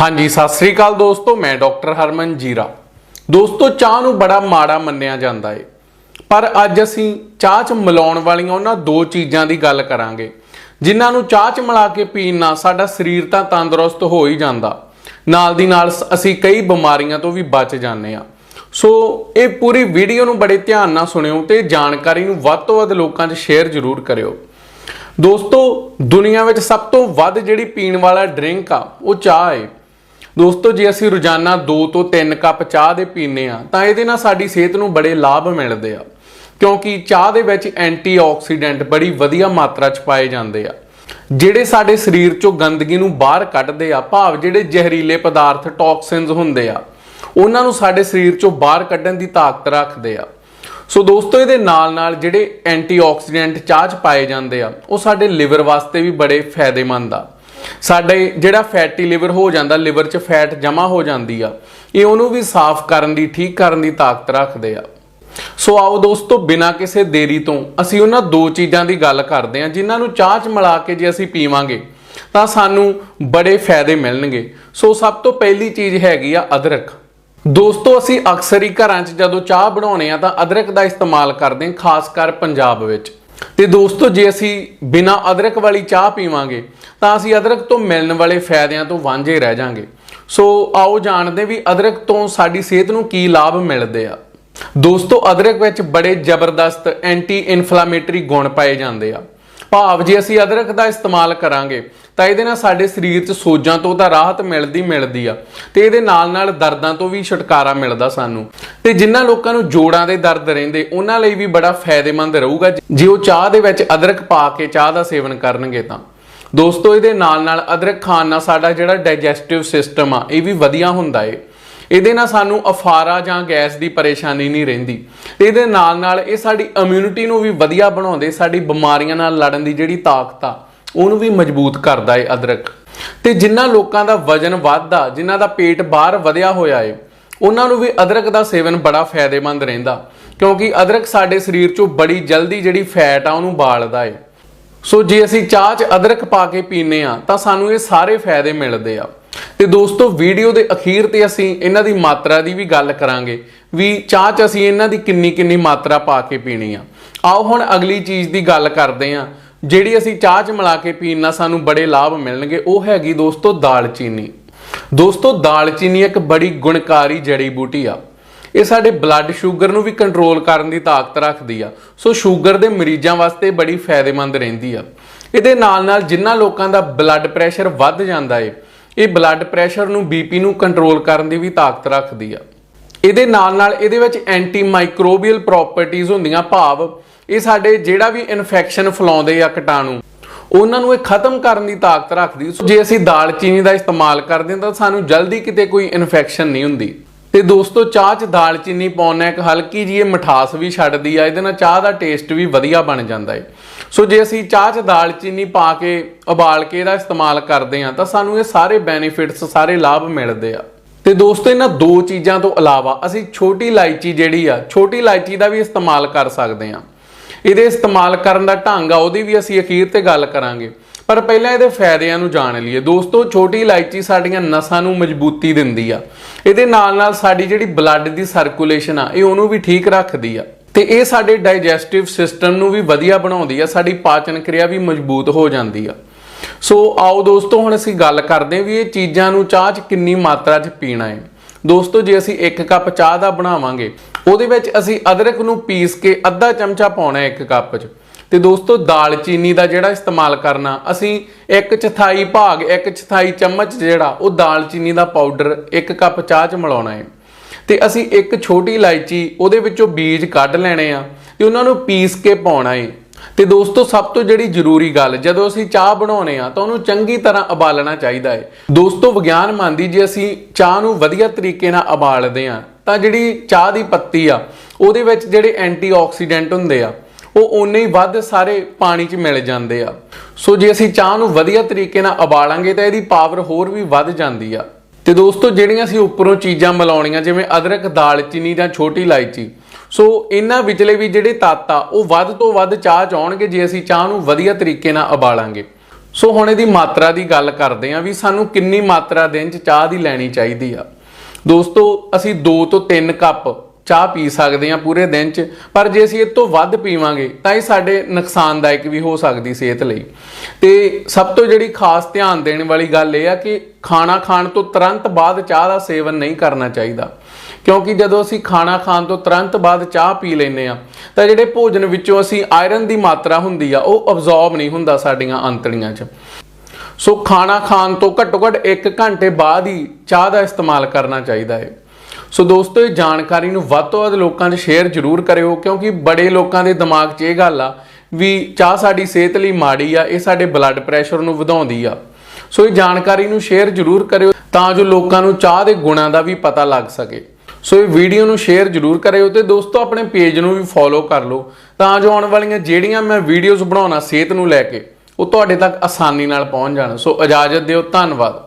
ਹਾਂਜੀ, ਸਤਿ ਸ੍ਰੀ ਅਕਾਲ ਦੋਸਤੋ, ਮੈਂ ਡਾਕਟਰ ਹਰਮਨ ਜੀਰਾ। ਦੋਸਤੋ, ਚਾਹ ਨੂੰ ਬੜਾ ਮਾੜਾ ਮੰਨਿਆ ਜਾਂਦਾ ਏ। ਪਰ ਅੱਜ ਅਸੀਂ ਚਾਹ 'ਚ ਮਿਲਾਉਣ ਵਾਲੀਆਂ ਉਹਨਾਂ ਦੋ ਚੀਜ਼ਾਂ ਦੀ ਗੱਲ ਕਰਾਂਗੇ, ਜਿਨ੍ਹਾਂ ਨੂੰ ਚਾਹ 'ਚ ਮਿਲਾ ਕੇ ਪੀਣ ਨਾਲ ਸਾਡਾ ਸਰੀਰ ਤਾਂ ਤੰਦਰੁਸਤ ਹੋ ਹੀ ਜਾਂਦਾ। ਨਾਲ ਦੀ ਨਾਲ ਸ- ਅਸੀਂ ਕਈ ਬਿਮਾਰੀਆਂ ਤੋਂ ਵੀ ਬਚ ਜਾਂਦੇ ਆ ਸੋ, ਇਹ ਪੂਰੀ ਵੀਡੀਓ ਨੂੰ ਬੜੇ ਧਿਆਨ ਨਾਲ ਸੁਣਿਓ ਤੇ ਜਾਣਕਾਰੀ ਨੂੰ ਵੱਧ ਤੋਂ ਵੱਧ ਲੋਕਾਂ 'ਚ ਸ਼ੇਅਰ ਜ਼ਰੂਰ ਕਰਿਓ। ਦੋਸਤੋ, ਦੁਨੀਆ ਵਿੱਚ ਸਭ ਤੋਂ ਵੱਧ ਜਿਹੜੀ ਪੀਣ ਵਾਲਾ ਡਰਿੰਕ ਆ, ਉਹ ਚਾਹ ਹੈ ਦੋਸਤੋ, ਜੇ ਅਸੀਂ ਰੋਜ਼ਾਨਾ 2 ਤੋਂ 3 ਕੱਪ ਚਾਹ ਦੇ ਪੀਨੇ ਆ ਤਾਂ ਇਹਦੇ ਨਾਲ ਸਾਡੀ ਸਿਹਤ ਨੂੰ ਬੜੇ ਲਾਭ ਮਿਲਦੇ ਆ। ਕਿਉਂਕਿ ਚਾਹ ਦੇ ਵਿੱਚ ਐਂਟੀਆਕਸੀਡੈਂਟ ਬੜੀ ਵਧੀਆ ਮਾਤਰਾ 'ਚ ਪਾਏ ਜਾਂਦੇ ਆ। ਜਿਹੜੇ ਸਾਡੇ ਸਰੀਰ 'ਚੋਂ ਗੰਦਗੀ ਨੂੰ ਬਾਹਰ ਕੱਢਦੇ ਆ, ਭਾਵ ਜਿਹੜੇ ਜ਼ਹਿਰੀਲੇ ਪਦਾਰਥ, ਟੌਕਸਿਨਸ ਹੁੰਦੇ ਆ, ਉਹਨਾਂ ਨੂੰ ਸਾਡੇ ਸਰੀਰ 'ਚੋਂ ਬਾਹਰ ਕੱਢਣ ਦੀ ਤਾਕਤ ਰੱਖਦੇ ਆ। ਸੋ ਦੋਸਤੋ, ਇਹਦੇ ਨਾਲ ਨਾਲ ਜਿਹੜੇ ਐਂਟੀਆਕਸੀਡੈਂਟ ਚਾਹ 'ਚ ਪਾਏ ਜਾਂਦੇ ਆ, ਉਹ ਸਾਡੇ ਲਿਵਰ ਵਾਸਤੇ ਵੀ ਬੜੇ ਫਾਇਦੇਮੰਦ ਆ। ਸਾਡੇ ਜਿਹੜਾ ਫੈਟੀ ਲਿਵਰ ਹੋ ਜਾਂਦਾ, ਲਿਵਰ 'ਚ ਫੈਟ ਜਮ੍ਹਾਂ ਹੋ ਜਾਂਦੀ ਆ, ਇਹ ਉਹਨੂੰ ਵੀ ਸਾਫ਼ ਕਰਨ ਦੀ, ਠੀਕ ਕਰਨ ਦੀ ਤਾਕਤ ਰੱਖਦੇ ਆ। ਸੋ ਆਓ ਦੋਸਤੋ, ਬਿਨਾਂ ਕਿਸੇ ਦੇਰੀ ਤੋਂ ਅਸੀਂ ਉਹਨਾਂ ਦੋ ਚੀਜ਼ਾਂ ਦੀ ਗੱਲ ਕਰਦੇ ਹਾਂ, ਜਿਨ੍ਹਾਂ ਨੂੰ ਚਾਹ 'ਚ ਮਿਲਾ ਕੇ ਜੇ ਅਸੀਂ ਪੀਵਾਂਗੇ, ਤਾਂ ਸਾਨੂੰ ਬੜੇ ਫਾਇਦੇ ਮਿਲਣਗੇ। ਸੋ ਸਭ ਤੋਂ ਪਹਿਲੀ ਚੀਜ਼ ਹੈਗੀ ਆ ਅਦਰਕ। ਦੋਸਤੋ, ਅਸੀਂ ਅਕਸਰ ਹੀ ਘਰਾਂ 'ਚ ਜਦੋਂ ਚਾਹ ਬਣਾਉਣੇ ਆ ਤਾਂ ਅਦਰਕ ਦਾ ਇਸਤੇਮਾਲ ਕਰਦੇ ਹਾਂ, ਖਾਸ ਕਰ ਪੰਜਾਬ ਵਿੱਚ। ਤੇ ਦੋਸਤੋ, ਜੇ ਅਸੀਂ ਬਿਨਾਂ ਅਦਰਕ ਵਾਲੀ ਚਾਹ ਪੀਵਾਂਗੇ, ਤਾਂ ਅਸੀਂ ਅਦਰਕ ਤੋਂ ਮਿਲਣ ਵਾਲੇ ਫਾਇਦਿਆਂ ਤੋਂ ਵਾਂਝੇ ਰਹਿ ਜਾਾਂਗੇ। ਸੋ ਆਓ ਜਾਣਦੇ ਵੀ ਅਦਰਕ ਤੋਂ ਸਾਡੀ ਸਿਹਤ ਨੂੰ ਕੀ ਲਾਭ ਮਿਲਦੇ ਆ। ਦੋਸਤੋ, ਅਦਰਕ ਵਿੱਚ ਬੜੇ ਜ਼ਬਰਦਸਤ ਐਂਟੀ ਇਨਫਲਾਮੇਟਰੀ ਗੁਣ ਪਾਏ ਜਾਂਦੇ ਆ। ਭਾਵ ਜੇ ਅਸੀਂ ਅਦਰਕ ਦਾ ਇਸਤੇਮਾਲ ਕਰਾਂਗੇ, ਤਾਂ ਇਹਦੇ ਨਾਲ ਸਾਡੇ ਸਰੀਰ 'ਚ ਸੋਜਾਂ ਤੋਂ ਤਾਂ ਰਾਹਤ ਮਿਲਦੀ ਮਿਲਦੀ ਆ ਤੇ ਇਹਦੇ ਨਾਲ ਨਾਲ ਦਰਦਾਂ ਤੋਂ ਵੀ ਛੁਟਕਾਰਾ ਮਿਲਦਾ ਸਾਨੂੰ। ਤੇ ਜਿਨ੍ਹਾਂ ਲੋਕਾਂ ਨੂੰ ਜੋੜਾਂ ਦੇ ਦਰਦ ਰਹਿੰਦੇ, ਉਹਨਾਂ ਲਈ ਵੀ ਬੜਾ ਫਾਇਦੇਮੰਦ ਰਹੂਗਾ। ਜੇ ਉਹ ਚਾਹ ਦੇ ਵਿੱਚ ਅਦਰਕ ਪਾ ਕੇ ਚਾਹ ਦਾ ਸੇਵਨ ਕਰਨਗੇ ਤਾਂ। ਦੋਸਤੋ, ਇਹਦੇ ਨਾਲ ਨਾਲ ਅਦਰਕ ਖਾਣ ਨਾਲ ਸਾਡਾ ਜਿਹੜਾ ਡਾਈਜੈਸਟਿਵ ਸਿਸਟਮ ਆ, ਇਹ ਵੀ ਵਧੀਆ ਹੁੰਦਾ ਏ। ਇਹਦੇ ਨਾਲ ਸਾਨੂੰ ਅਫਾਰਾ ਜਾਂ ਗੈਸ ਦੀ ਪਰੇਸ਼ਾਨੀ ਨਹੀਂ ਰਹਿੰਦੀ। ਤੇ ਇਹਦੇ ਨਾਲ ਨਾਲ ਇਹ ਸਾਡੀ ਇਮਿਊਨਿਟੀ ਨੂੰ ਵੀ ਵਧੀਆ ਬਣਾਉਂਦੇ, ਸਾਡੀ ਬਿਮਾਰੀਆਂ ਨਾਲ ਲੜਨ ਦੀ ਜਿਹੜੀ ਤਾਕਤ ਆ, ਉਹਨੂੰ ਵੀ ਮਜ਼ਬੂਤ ਕਰਦਾ ਏ ਅਦਰਕ। ਤੇ ਜਿਨ੍ਹਾਂ ਲੋਕਾਂ ਦਾ ਵਜਨ ਵੱਧਦਾ ਜਿਨ੍ਹਾਂ ਦਾ ਪੇਟ ਬਾਹਰ ਵਧਿਆ ਹੋਇਆ ਏ, ਉਹਨਾਂ ਨੂੰ ਵੀ ਅਦਰਕ ਦਾ ਸੇਵਨ ਬੜਾ ਫਾਇਦੇਮੰਦ ਰਹਿੰਦਾ। ਕਿਉਂਕਿ ਅਦਰਕ ਸਾਡੇ ਸਰੀਰ 'ਚੋਂ ਬੜੀ ਜਲਦੀ ਜਿਹੜੀ ਫੈਟ ਆ, ਉਹਨੂੰ ਬਾਲਦਾ ਏ। ਸੋ ਜੇ ਅਸੀਂ ਚਾਹ 'ਚ ਅਦਰਕ ਪਾ ਕੇ ਪੀਨੇ ਆ ਤਾਂ ਸਾਨੂੰ ਇਹ ਸਾਰੇ ਫਾਇਦੇ ਮਿਲਦੇ ਆ। ਤੇ ਦੋਸਤੋ ਵੀਡੀਓ ਦੇ ਅਖੀਰ ਤੇ ਅਸੀਂ ਇਹਨਾਂ ਦੀ ਮਾਤਰਾ ਦੀ ਵੀ ਗੱਲ ਕਰਾਂਗੇ ਵੀ ਚਾਹ 'ਚ ਅਸੀਂ ਇਹਨਾਂ ਦੀ ਕਿੰਨੀ ਕਿੰਨੀ ਮਾਤਰਾ ਪਾ ਕੇ ਪੀਣੀ ਆ। ਆਓ ਹੁਣ ਅਗਲੀ ਚੀਜ਼ ਦੀ ਗੱਲ ਕਰਦੇ ਆ ਜਿਹੜੀ ਅਸੀਂ ਚਾਹ 'ਚ ਮਿਲਾ ਕੇ ਪੀਣ ਨਾਲ ਸਾਨੂੰ ਬੜੇ ਲਾਭ ਮਿਲਣਗੇ, ਉਹ ਹੈਗੀ ਦੋਸਤੋ ਦਾਲਚੀਨੀ। ਦੋਸਤੋ, ਦਾਲਚੀਨੀ ਇੱਕ ਬੜੀ ਗੁਣਕਾਰੀ ਜੜੀ ਬੂਟੀ ਆ। ਇਹ ਸਾਡੇ ਬਲੱਡ ਸ਼ੂਗਰ ਨੂੰ ਵੀ ਕੰਟਰੋਲ ਕਰਨ ਦੀ ਤਾਕਤ ਰੱਖਦੀ ਆ। ਸੋ ਸ਼ੂਗਰ ਦੇ ਮਰੀਜ਼ਾਂ ਵਾਸਤੇ ਬੜੀ ਫਾਇਦੇਮੰਦ ਰਹਿੰਦੀ ਆ। ਇਹਦੇ ਨਾਲ ਨਾਲ ਜਿਨ੍ਹਾਂ ਲੋਕਾਂ ਦਾ ਬਲੱਡ ਪ੍ਰੈਸ਼ਰ ਵੱਧ ਜਾਂਦਾ ਏ ਇਹ ਬਲੱਡ ਪ੍ਰੈਸ਼ਰ ਨੂੰ ਬੀਪੀ ਨੂੰ ਕੰਟਰੋਲ ਕਰਨ ਦੀ ਵੀ ਤਾਕਤ ਰੱਖਦੀ ਆ। ਇਹਦੇ ਨਾਲ ਨਾਲ ਇਹਦੇ ਵਿੱਚ ਐਂਟੀ ਮਾਈਕਰੋਬੀਅਲ ਪ੍ਰੋਪਰਟੀਆਂ ਹੁੰਦੀਆਂ, ਭਾਵ ਇਹ ਸਾਡੇ ਜਿਹੜਾ ਵੀ ਇਨਫੈਕਸ਼ਨ ਫਲਾਉਂਦੇ ਆ ਕੀਟਾਣੂ, ਉਹਨਾਂ ਨੂੰ ਇਹ ਖਤਮ ਕਰਨ ਦੀ ਤਾਕਤ ਰੱਖਦੀ। ਜੇ ਅਸੀਂ ਦਾਲਚੀਨੀ ਦਾ ਇਸਤੇਮਾਲ ਕਰਦੇ ਹਾਂ ਤਾਂ ਸਾਨੂੰ ਜਲਦੀ ਕਿਤੇ ਕੋਈ ਇਨਫੈਕਸ਼ਨ ਨਹੀਂ ਹੁੰਦੀ। ਤੇ ਦੋਸਤੋ, ਚਾਹ 'ਚ ਦਾਲਚੀਨੀ ਪਾਉਣਾ ਇੱਕ ਹਲਕੀ ਜਿਹੀ ਇਹ ਮਿਠਾਸ ਵੀ ਛੱਡਦੀ ਆ, ਇਹਦੇ ਨਾਲ ਚਾਹ ਦਾ ਟੇਸਟ ਵੀ ਵਧੀਆ ਬਣ ਜਾਂਦਾ ਏ। ਸੋ ਜੇ ਅਸੀਂ ਚਾਹ 'ਚ ਦਾਲਚੀਨੀ ਪਾ ਕੇ ਉਬਾਲ ਕੇ ਇਹਦਾ ਇਸਤੇਮਾਲ ਕਰਦੇ ਹਾਂ, ਤਾਂ ਸਾਨੂੰ ਇਹ ਸਾਰੇ ਬੈਨੀਫਿਟਸ ਸਾਰੇ ਲਾਭ ਮਿਲਦੇ ਆ। ਤੇ ਦੋਸਤੋ, ਇਹਨਾਂ ਦੋ ਚੀਜ਼ਾਂ ਤੋਂ ਇਲਾਵਾ ਅਸੀਂ ਛੋਟੀ ਇਲਾਇਚੀ ਜਿਹੜੀ ਆ, ਛੋਟੀ ਇਲਾਇਚੀ ਦਾ ਵੀ ਇਸਤੇਮਾਲ ਕਰ ਸਕਦੇ ਹਾਂ। ਇਹਦੇ ਇਸਤੇਮਾਲ ਕਰਨ ਦਾ ਢੰਗ ਆ, ਉਹਦੀ ਵੀ ਅਸੀਂ ਅਖੀਰ ਤੇ ਗੱਲ ਕਰਾਂਗੇ। ਪਰ ਪਹਿਲਾਂ ਇਹਦੇ ਫਾਇਦਿਆਂ ਨੂੰ ਜਾਣ ਲਈਏ। ਦੋਸਤੋ, ਛੋਟੀ ਇਲਾਇਚੀ ਸਾਡੀਆਂ ਨਸਾਂ ਨੂੰ ਮਜ਼ਬੂਤੀ ਦਿੰਦੀ ਆ। ਇਹਦੇ ਨਾਲ ਨਾਲ ਸਾਡੀ ਜਿਹੜੀ ਬਲੱਡ ਦੀ ਸਰਕੂਲੇਸ਼ਨ ਆ, ਇਹ ਉਹਨੂੰ ਵੀ ਠੀਕ ਰੱਖਦੀ ਆ। ਤੇ ਇਹ ਸਾਡੇ ਡਾਈਜੈਸਟਿਵ ਸਿਸਟਮ ਨੂੰ ਵੀ ਵਧੀਆ ਬਣਾਉਂਦੀ ਆ, ਸਾਡੀ ਪਾਚਨ ਕਿਰਿਆ ਵੀ ਮਜ਼ਬੂਤ ਹੋ ਜਾਂਦੀ ਆ। ਸੋ ਆਓ ਦੋਸਤੋ, ਹੁਣ ਅਸੀਂ ਗੱਲ ਕਰਦੇ ਹਾਂ ਵੀ ਇਹ ਚੀਜ਼ਾਂ ਨੂੰ ਚਾਹ 'ਚ ਕਿੰਨੀ ਮਾਤਰਾ 'ਚ ਪੀਣਾ ਹੈ। ਦੋਸਤੋ, ਜੇ ਅਸੀਂ 1 ਕੱਪ ਚਾਹ ਦਾ ਬਣਾਵਾਂਗੇ, ਉਹਦੇ ਵਿੱਚ ਅਸੀਂ ਅਦਰਕ ਨੂੰ ਪੀਸ ਕੇ ਅੱਧਾ ਚਮਚਾ ਪਾਉਣਾ ਹੈ 1 ਕੱਪ 'ਚ। ਤੇ ਦੋਸਤੋ ਦਾਲਚੀਨੀ ਦਾ ਜਿਹੜਾ ਇਸਤੇਮਾਲ ਕਰਨਾ, ਅਸੀਂ 1 ਚੌਥਾਈ ਭਾਗ 1 ਚੌਥਾਈ ਚਮਚ ਜਿਹੜਾ, ਉਹ ਦਾਲਚੀਨੀ ਦਾ ਪਾਊਡਰ 1 ਕੱਪ ਚਾਹ 'ਚ ਮਿਲਾਉਣਾ ਹੈ। ਤੇ ਅਸੀਂ ਇੱਕ ਛੋਟੀ ਇਲਾਇਚੀ, ਉਹਦੇ ਵਿੱਚੋਂ ਬੀਜ ਕੱਢ ਲੈਣੇ ਆ ਤੇ ਉਹਨਾਂ ਨੂੰ ਪੀਸ ਕੇ ਪਾਉਣਾ ਹੈ। ਤੇ ਦੋਸਤੋ, ਸਭ ਤੋਂ ਜਿਹੜੀ ਜ਼ਰੂਰੀ ਗੱਲ, ਜਦੋਂ ਅਸੀਂ ਚਾਹ ਬਣਾਉਨੇ ਆ, ਤਾਂ ਉਹਨੂੰ ਚੰਗੀ ਤਰ੍ਹਾਂ ਉਬਾਲਣਾ ਚਾਹੀਦਾ ਹੈ। ਦੋਸਤੋ, ਵਿਗਿਆਨ ਮੰਨਦੀ ਜੇ ਅਸੀਂ ਚਾਹ ਨੂੰ ਵਧੀਆ ਤਰੀਕੇ ਨਾਲ ਉਬਾਲਦੇ ਆ, ਤਾਂ ਜਿਹੜੀ ਚਾਹ ਦੀ ਪੱਤੀ ਆ, ਉਹਦੇ ਵਿੱਚ ਜਿਹੜੇ ਐਂਟੀਆਕਸੀਡੈਂਟ ਹੁੰਦੇ ਆ ਉਹ ਓਨੇ ਹੀ ਵੱਧ ਸਾਰੇ ਪਾਣੀ 'ਚ ਮਿਲ ਜਾਂਦੇ ਆ। ਸੋ ਜੇ ਅਸੀਂ ਚਾਹ ਨੂੰ ਵਧੀਆ ਤਰੀਕੇ ਨਾਲ ਉਬਾਲਾਂਗੇ ਤਾਂ ਇਹਦੀ ਪਾਵਰ ਹੋਰ ਵੀ ਵੱਧ ਜਾਂਦੀ ਆ। ਤੇ ਦੋਸਤੋ, ਜਿਹੜੀਆਂ ਅਸੀਂ ਉੱਪਰੋਂ ਚੀਜ਼ਾਂ ਮਿਲਾਉਣੀਆਂ, ਜਿਵੇਂ ਅਦਰਕ, ਦਾਲਚੀਨੀ ਜਾਂ ਛੋਟੀ ਇਲਾਇਚੀ, ਸੋ ਇਹਨਾਂ ਵਿਚਲੇ ਵੀ ਜਿਹੜੇ ਤੱਤ ਆ, ਉਹ ਵੱਧ ਤੋਂ ਵੱਧ ਚਾਹ ਚ ਆਉਣਗੇ ਜੇ ਅਸੀਂ ਚਾਹ ਨੂੰ ਵਧੀਆ ਤਰੀਕੇ ਨਾਲ ਉਬਾਲਾਂਗੇ। ਸੋ ਹੁਣ ਇਹਦੀ ਮਾਤਰਾ ਦੀ ਗੱਲ ਕਰਦੇ ਆਂ ਵੀ ਸਾਨੂੰ ਕਿੰਨੀ ਮਾਤਰਾ ਦਿਨ 'ਚ ਚਾਹ ਦੀ ਲੈਣੀ ਚਾਹੀਦੀ ਆ। ਦੋਸਤੋ, ਅਸੀਂ 2 ਤੋਂ 3 ਕੱਪ ਚਾਹ ਪੀ ਸਕਦੇ ਹਾਂ ਪੂਰੇ ਦਿਨ 'ਚ, ਪਰ ਜੇ ਅਸੀਂ ਇਹ ਤੋਂ ਵੱਧ ਪੀਵਾਂਗੇ, ਤਾਂ ਇਹ ਸਾਡੇ ਨੁਕਸਾਨਦਾਇਕ ਵੀ ਹੋ ਸਕਦੀ ਸਿਹਤ ਲਈ। ਤੇ ਸਭ ਤੋਂ ਜਿਹੜੀ ਖਾਸ ਧਿਆਨ ਦੇਣ ਵਾਲੀ ਗੱਲ ਇਹ ਆ ਕਿ ਖਾਣਾ ਖਾਣ ਤੋਂ ਤੁਰੰਤ ਬਾਅਦ ਚਾਹ ਦਾ ਸੇਵਨ ਨਹੀਂ ਕਰਨਾ ਚਾਹੀਦਾ। ਕਿਉਂਕਿ ਜਦੋਂ ਅਸੀਂ ਖਾਣਾ ਖਾਣ ਤੋਂ ਤੁਰੰਤ ਬਾਅਦ ਚਾਹ ਪੀ ਲੈਂਦੇ ਆ ਤਾਂ ਜਿਹੜੇ ਭੋਜਨ ਵਿੱਚੋਂ ਅਸੀਂ ਆਇਰਨ ਦੀ ਮਾਤਰਾ ਹੁੰਦੀ ਆ, ਉਹ ਅਬਜ਼ੌਰਬ ਨਹੀਂ ਹੁੰਦਾ ਸਾਡੀਆਂ ਅੰਤੜੀਆਂ 'ਚ। ਸੋ ਖਾਣਾ ਖਾਣ ਤੋਂ ਘੱਟੋ ਘੱਟ 1 ਘੰਟੇ ਬਾਅਦ ਹੀ ਚਾਹ ਦਾ ਇਸਤੇਮਾਲ ਕਰਨਾ ਚਾਹੀਦਾ ਹੈ। ਸੋ ਦੋਸਤੋ, ਇਹ ਜਾਣਕਾਰੀ ਨੂੰ ਵੱਧ ਤੋਂ ਵੱਧ ਲੋਕਾਂ 'ਚ ਸ਼ੇਅਰ ਜ਼ਰੂਰ ਕਰਿਓ, ਕਿਉਂਕਿ ਬੜੇ ਲੋਕਾਂ ਦੇ ਦਿਮਾਗ 'ਚ ਇਹ ਗੱਲ ਆ ਵੀ ਚਾਹ ਸਾਡੀ ਸਿਹਤ ਲਈ ਮਾੜੀ ਆ, ਇਹ ਸਾਡੇ ਬਲੱਡ ਪ੍ਰੈਸ਼ਰ ਨੂੰ ਵਧਾਉਂਦੀ ਆ। ਸੋ ਇਹ ਜਾਣਕਾਰੀ ਨੂੰ ਸ਼ੇਅਰ ਜ਼ਰੂਰ ਕਰਿਓ ਤਾਂ ਜੋ ਲੋਕਾਂ ਨੂੰ ਚਾਹ ਦੇ ਗੁਣਾਂ ਦਾ ਵੀ ਪਤਾ ਲੱਗ ਸਕੇ। ਸੋ ਇਹ ਵੀਡੀਓ ਨੂੰ ਸ਼ੇਅਰ ਜ਼ਰੂਰ ਕਰਿਓ ਤੇ ਦੋਸਤੋ, ਆਪਣੇ ਪੇਜ ਨੂੰ ਵੀ ਫੋਲੋ ਕਰ ਲਓ ਤਾਂ ਜੋ ਆਉਣ ਵਾਲੀਆਂ ਜਿਹੜੀਆਂ ਮੈਂ ਵੀਡੀਓਜ਼ ਬਣਾਉਣਾ ਸਿਹਤ ਨੂੰ ਲੈ ਕੇ, ਉਹ ਤੁਹਾਡੇ ਤੱਕ ਆਸਾਨੀ ਨਾਲ ਪਹੁੰਚ ਜਾਣ। ਸੋ ਇਜਾਜ਼ਤ ਦਿਓ, ਧੰਨਵਾਦ।